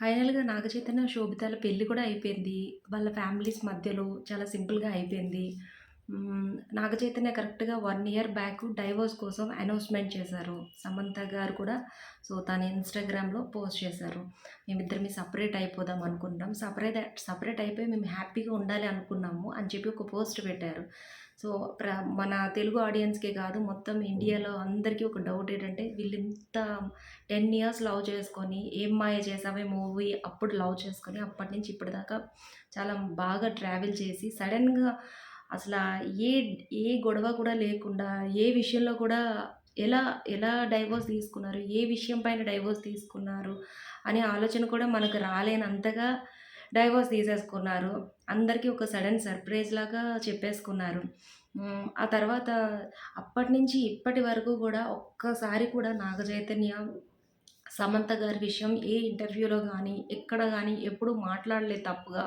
ఫైనల్‌గా నాగ చైతన్య, పెళ్ళి కూడా అయిపోయింది. వాళ్ళ ఫ్యామిలీస్ మధ్యలో చాలా సింపుల్‌గా అయిపోయింది. నాగచైతన్య నాగ చైతన్య కరెక్ట్‌గా వన్ ఇయర్ బ్యాక్ డైవోర్స్ కోసం అనౌన్స్‌మెంట్ చేశారు. సమంత గారు కూడా సో, తన ఇన్‌స్టాగ్రామ్‌లో పోస్ట్ చేశారు. మేమిద్దరమే సపరేట్ అయిపోదాం అనుకుంటాం సపరేట్ సపరేట్ అయిపోయి మేము హ్యాపీగా ఉండాలి అనుకున్నాము అని చెప్పి ఒక పోస్ట్ పెట్టారు. సో, ప్ర మన తెలుగు ఆడియన్స్‌కే కాదు మొత్తం ఇండియాలో అందరికీ ఒక డౌట్ ఏంటంటే వీళ్ళు ఇంత టెన్ ఇయర్స్ లవ్ చేసుకొని 'ఏం మాయ చేసావే' మూవీ అప్పుడు లవ్ చేసుకొని అప్పటి నుంచి ఇప్పటిదాకా చాలా బాగా ట్రావెల్ చేసి సడెన్‌గా అసలు ఏ ఏ గొడవ కూడా లేకుండా, ఏ విషయంలో కూడా ఎలా ఎలా డైవోర్స్ తీసుకున్నారు? ఏ విషయం పైన డైవోర్స్ తీసుకున్నారు? అనే ఆలోచన కూడా మనకు రాలేనంతగా డైవోర్స్ తీసేసుకున్నారు. అందరికీ ఒక సడన్ సర్ప్రైజ్ లాగా చెప్పేసుకున్నారు. ఆ తర్వాత అప్పటినుంచి ఇప్పటి వరకు కూడా ఒక్కసారి కూడా నాగ చైతన్య, సమంత గారి విషయం ఏ ఇంటర్వ్యూలో కానీ ఎక్కడ కానీ ఎప్పుడు మాట్లాడలేదు తప్పుగా.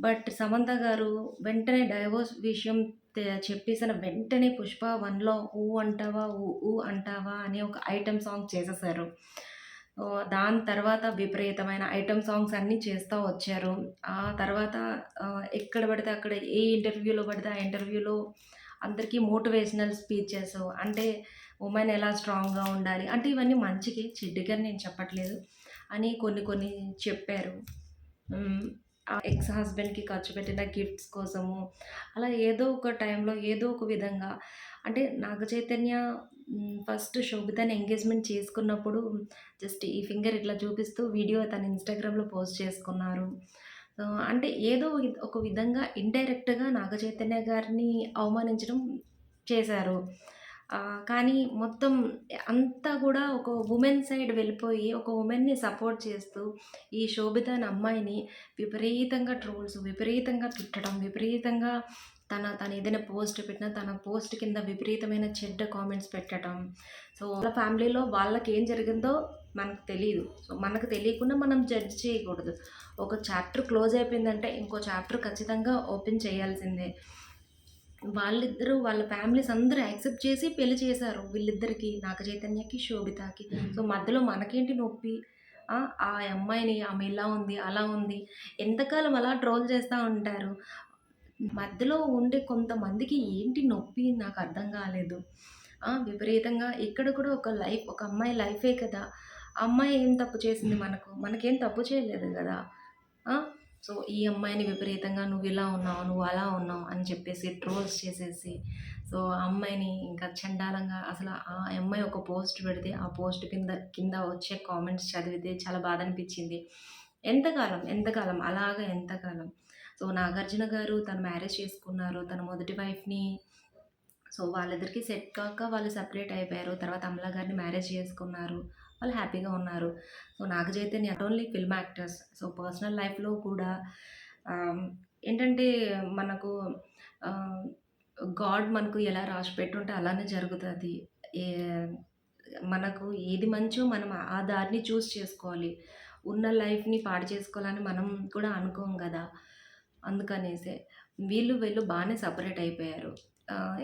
బట్ సమంత గారు వెంటనే డైవోర్స్ విషయం చెప్పేసిన వెంటనే 'పుష్ప వన్లో ఊ అంటావా ఊ ఊ అంటావా అనే ఒక ఐటెమ్ సాంగ్ చేసేసారు. దాని తర్వాత విపరీతమైన ఐటెమ్ సాంగ్స్ అన్నీ చేస్తూ వచ్చారు. ఆ తర్వాత ఎక్కడ పడితే అక్కడ ఏ ఇంటర్వ్యూలో పడితే ఆ ఇంటర్వ్యూలో అందరికీ మోటివేషనల్ స్పీచెస్ అంటే ఉమెన్ ఎలా స్ట్రాంగ్‌గా ఉండాలి. అంటే ఇవన్నీ మంచికి చెడ్డుగా నేను చెప్పట్లేదు. అని కొన్ని కొన్ని చెప్పారు. ఆ ఎక్స్ హస్బెండ్‌కి ఖర్చు పెట్టిన గిఫ్ట్స్ కోసము అలా ఏదో ఒక టైంలో ఏదో ఒక విధంగా అంటే నాగ చైతన్య ఫస్ట్ శోభితని ఎంగేజ్‌మెంట్ చేసుకున్నప్పుడు జస్ట్ ఈ ఫింగర్ ఇట్లా చూపిస్తూ వీడియో తన ఇన్‌స్టాగ్రామ్‌లో పోస్ట్ చేసుకున్నారు. అంటే ఏదో ఒక విధంగా ఇండైరెక్ట్‌గా నాగ చైతన్య గారిని అవమానించడం చేశారు. కానీ మొత్తం అంతా కూడా ఒక ఉమెన్ సైడ్ వెళ్ళిపోయి ఒక ఉమెన్ని సపోర్ట్ చేస్తూ ఈ శోభిత అనే అమ్మాయిని విపరీతంగా ట్రోల్స్, విపరీతంగా తిట్టడం, విపరీతంగా తన తను ఏదైనా పోస్ట్ పెట్టినా తన పోస్ట్ కింద విపరీతమైన చెడ్డ కామెంట్స్ పెట్టడం. సో, వాళ్ళ ఫ్యామిలీలో వాళ్ళకి ఏం జరిగిందో మనకు తెలియదు సో, మనకు తెలియకుండా మనం జడ్జ్ చేయకూడదు. ఒక చాప్టర్ క్లోజ్ అయిపోయిందంటే ఇంకో చాప్టర్ ఖచ్చితంగా ఓపెన్ చేయాల్సిందే. వాళ్ళిద్దరూ వాళ్ళ ఫ్యామిలీస్ అందరూ యాక్సెప్ట్ చేసి పెళ్ళి చేశారు. వీళ్ళిద్దరికీ నాగ చైతన్యకి, శోభితకి. సో, మధ్యలో మనకేంటి నొప్పి? ఆ! అమ్మాయిని ఆమె ఇలా ఉంది, అలా ఉంది. ఎంతకాలం అలా ట్రోల్ చేస్తా ఉంటారు. మధ్యలో ఉండే కొంతమందికి ఏంటి నొప్పి నాకు అర్థం కాలేదు. విపరీతంగా ఇక్కడ కూడా ఒక లైఫ్ ఒక అమ్మాయి లైఫే కదా! ఆ అమ్మాయి ఏం తప్పు చేసింది మనకు? మనకేం తప్పు చేయలేదు గదా! సో, ఈ అమ్మాయిని విపరీతంగా నువ్వు ఇలా ఉన్నావు, నువ్వు అలా ఉన్నావు అని చెప్పేసి ట్రోల్స్ చేసేసి సో, ఆ అమ్మాయిని ఇంకా చండాలంగా అసలు ఆ అమ్మాయి ఒక పోస్ట్ పెడితే ఆ పోస్ట్ కింద కింద వచ్చే కామెంట్స్ చదివితే చాలా బాధ అనిపించింది. ఎంతకాలం? ఎంతకాలం? అలాగా ఎంతకాలం? సో, నాగార్జున గారు తను మ్యారేజ్ చేసుకున్నారు. తన మొదటి వైఫ్‌ని సో, వాళ్ళిద్దరికీ సెట్ కాక వాళ్ళు సపరేట్ అయిపోయారు. తర్వాత అమలా గారిని మ్యారేజ్ చేసుకున్నారు. వాళ్ళు హ్యాపీగా ఉన్నారు. So, Naga Chaitanya not only film actors. So, personal లైఫ్‌లో కూడా ఏంటంటే మనకు గాడ్ మనకు ఎలా రాసి పెట్టుంటే అలానే జరుగుతుంది ఏ మనకు ఏది మంచో మనం ఆ దారిని చూస్ చేసుకోవాలి. ఉన్న లైఫ్‌ని పాడు చేసుకోవాలని మనం కూడా అనుకోం కదా అందుకనేసే. వీళ్ళు వీళ్ళు బాగానే సపరేట్ అయిపోయారు.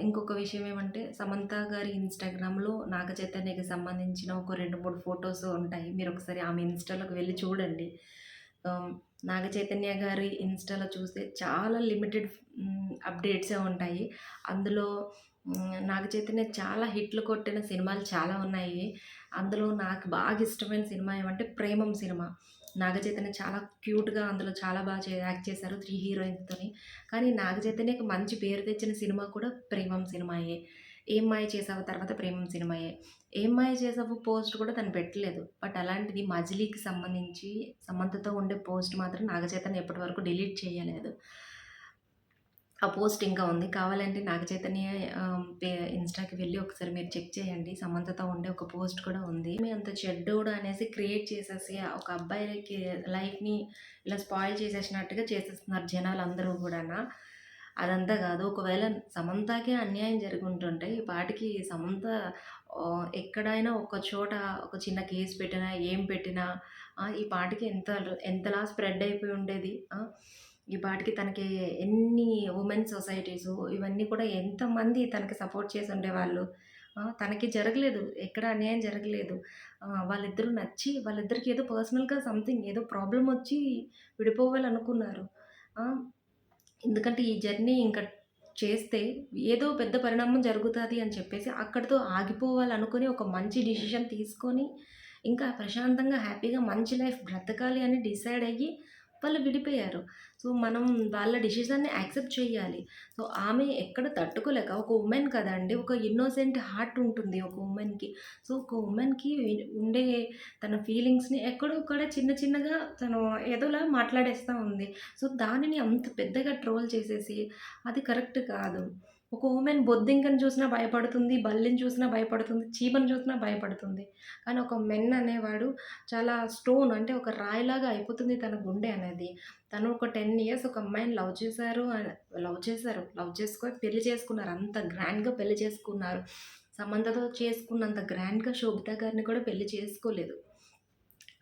ఇంకొక విషయం ఏమంటే సమంత గారి ఇన్‌స్టాగ్రామ్‌లో నాగ చైతన్యకి సంబంధించిన ఒక రెండు మూడు ఫొటోస్ ఉంటాయి. మీరు ఒకసారి ఆమె ఇన్‌స్టాలోకి వెళ్ళి చూడండి. నాగ చైతన్య గారి ఇన్‌స్టాలో చూస్తే చాలా లిమిటెడ్ అప్డేట్సే ఉంటాయి. అందులో నాగ చైతన్య చాలా హిట్లు కొట్టిన సినిమాలు చాలా ఉన్నాయి. అందులో నాకు బాగా ఇష్టమైన సినిమా ఏమంటే 'ప్రేమం' సినిమా. నాగ చైతన్య చాలా క్యూట్‌గా అందులో చాలా బాగా చే యాక్ట్ చేశారు త్రీ హీరోయిన్స్‌తోని. కానీ నాగ మంచి పేరు తెచ్చిన సినిమా కూడా 'ప్రేమం' సినిమాయే. 'ఏం మాయ చేసావు' తర్వాత 'ప్రేమం' సినిమాయే. 'ఏం మాయ చేసావు' పోస్ట్ కూడా తను పెట్టలేదు. బట్ అలాంటిది 'మజిలీకి' సంబంధించి సమంతతో ఉండే పోస్ట్ మాత్రం నాగచైతన్య ఎప్పటివరకు వరకు డిలీట్ చేయలేదు. ఆ పోస్ట్ ఇంకా ఉంది. కావాలంటే నాగ చైతన్య పే ఇన్‌స్టాకి వెళ్ళి ఒకసారి మీరు చెక్ చేయండి. సమంతతో ఉండే ఒక పోస్ట్ కూడా ఉంది. మీ అంత చెడ్డోడు అనేసి క్రియేట్ చేసేసి ఒక అబ్బాయికి లైఫ్‌ని ఇలా స్పాయిల్ చేసేసినట్టుగా చేసేస్తున్నారు జనాలు అందరూ కూడా అదంతా కాదు ఒకవేళ సమంతకే అన్యాయం జరిగుంటుంటే ఈ పాటికి సమంత ఎక్కడైనా ఒక చోట ఒక చిన్న కేస్ పెట్టినా, ఏం పెట్టినా ఈ పాటికి ఎంత ఎంతలా స్ప్రెడ్ అయిపోయి ఉండేది. ఈ పాటికి తనకి ఎన్ని ఉమెన్ సొసైటీస్ ఇవన్నీ కూడా ఎంతమంది తనకి సపోర్ట్ చేసి ఉండేవాళ్ళు. తనకి జరగలేదు. ఎక్కడ అన్యాయం జరగలేదు. వాళ్ళిద్దరూ నచ్చి వాళ్ళిద్దరికి ఏదో పర్సనల్‌గా సంథింగ్ ఏదో ప్రాబ్లం వచ్చి విడిపోవాలనుకున్నారు. ఎందుకంటే ఈ జర్నీ ఇంకా చేస్తే ఏదో పెద్ద పరిణామం జరుగుతుంది అని చెప్పేసి అక్కడితో ఆగిపోవాలనుకుని ఒక మంచి డిసిషన్ తీసుకొని, ఇంకా ప్రశాంతంగా హ్యాపీగా మంచి లైఫ్ బ్రతకాలి అని డిసైడ్ అయ్యి వాళ్ళు విడిపోయారు. సో, మనం వాళ్ళ డిసిషన్‌ని యాక్సెప్ట్ చేయాలి. సో, ఆమె ఎక్కడ తట్టుకోలేక ఒక ఉమెన్ కదండి ఒక ఇన్నోసెంట్ హార్ట్ ఉంటుంది ఒక ఉమెన్కి సో, ఒక ఉమెన్కి ఉండే తన ఫీలింగ్స్‌ని ఎక్కడొక్కడ చిన్న చిన్నగా తను ఏదోలా మాట్లాడేస్తూ ఉంది. సో, దానిని అంత పెద్దగా ట్రోల్ చేసేసి అది కరెక్ట్ కాదు. ఒక ఉమెన్ బొద్దింకను చూసినా భయపడుతుంది, బల్లిని చూసినా భయపడుతుంది, చీమను చూసినా భయపడుతుంది. కానీ ఒక మెన్ అనేవాడు చాలా స్టోన్ అంటే ఒక రాయిలాగా అయిపోతుంది తన గుండె అనేది. తను ఒక 10 ఇయర్స్ ఒక అమ్మాయిని లవ్ చేశారు లవ్ చేశారు. లవ్ చేసుకొని పెళ్ళి చేసుకున్నారు. అంత గ్రాండ్‌గా పెళ్ళి చేసుకున్నారు. సమంతతో చేసుకున్నంత గ్రాండ్‌గా శోభిత గారిని కూడా పెళ్ళి చేసుకోలేదు.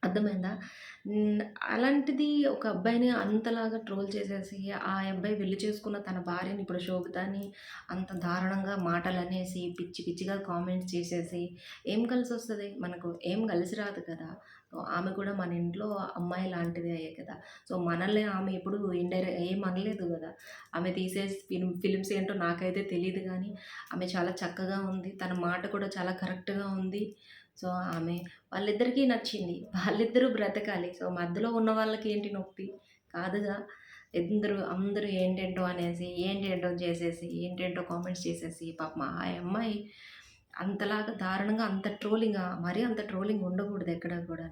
అర్థమైందా? అలాంటిది ఒక అబ్బాయిని అంతలాగా ట్రోల్ చేసేసి, ఆ అబ్బాయి పెళ్ళి చేసుకున్న తన భార్యని ఇప్పుడు శోభితని అంత దారుణంగా మాటలు అనేసి పిచ్చి పిచ్చిగా కామెంట్స్ చేసేసి ఏం కలిసి వస్తుంది మనకు ఏం కలిసి రాదు కదా! సో, ఆమె కూడా మన ఇంట్లో అమ్మాయి లాంటిదే కదా! సో, మనల్ని ఆమె ఎప్పుడు ఇండైరెక్ట్ ఏం అనలేదు కదా ఆమె తీసే ఫిల్మ్ ఫిలిమ్స్ ఏంటో నాకైతే తెలియదు కానీ ఆమె చాలా చక్కగా ఉంది. తన మాట కూడా చాలా కరెక్ట్‌గా ఉంది. సో, ఆమె వాళ్ళిద్దరికీ నచ్చింది. వాళ్ళిద్దరూ బ్రతకాలి. సో, మధ్యలో ఉన్న వాళ్ళకి ఏంటి నొప్పి? కాదుగా. ఎందరు అందరూ ఏంటేంటో అనేసి, ఏంటేంటో చేసేసి, ఏంటేంటో కామెంట్స్ చేసేసి, పాపం ఆ అమ్మాయి అంతలాగా దారుణంగా అంత ట్రోలింగ్ మరీ అంత ట్రోలింగ్ ఉండకూడదు ఎక్కడ కూడా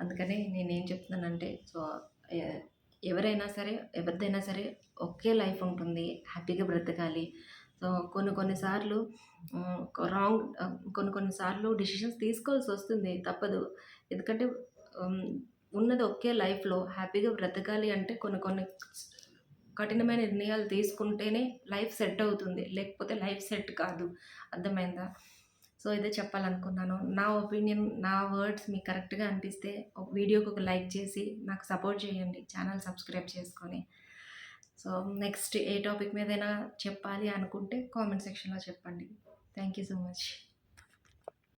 అందుకనే నేనేం చెప్తున్నానంటే సో, ఎవరైనా సరే, ఎవరిదైనా సరే ఒకే లైఫ్ ఉంటుంది. హ్యాపీగా బ్రతకాలి. సో, కొన్ని కొన్ని సార్లు రాంగ్ కొన్ని కొన్ని సార్లు డిసిషన్స్ తీసుకోవాల్సొస్తుంది. తప్పదు. ఎందుకంటే ఉన్నది ఒకే లైఫ్‌లో హ్యాపీగా బ్రతకాలి అంటే కొన్ని కొన్ని కఠినమైన నిర్ణయాలు తీసుకుంటేనే లైఫ్ సెట్ అవుతుంది. లేకపోతే లైఫ్ సెట్ కాదు. అర్థమైందా? సో, ఇదే చెప్పాలనుకున్నాను. నా ఒపీనియన్, నా వర్డ్స్ మీకు కరెక్ట్‌గా అనిపిస్తే ఒక వీడియోకి ఒక లైక్ చేసి నాకు సపోర్ట్ చేయండి. ఛానల్ సబ్స్క్రైబ్ చేసుకొని. సో, నెక్స్ట్ ఏ టాపిక్ మీదైనా చెప్పాలి అనుకుంటే కామెంట్ సెక్షన్‌లో చెప్పండి. Thank you so much.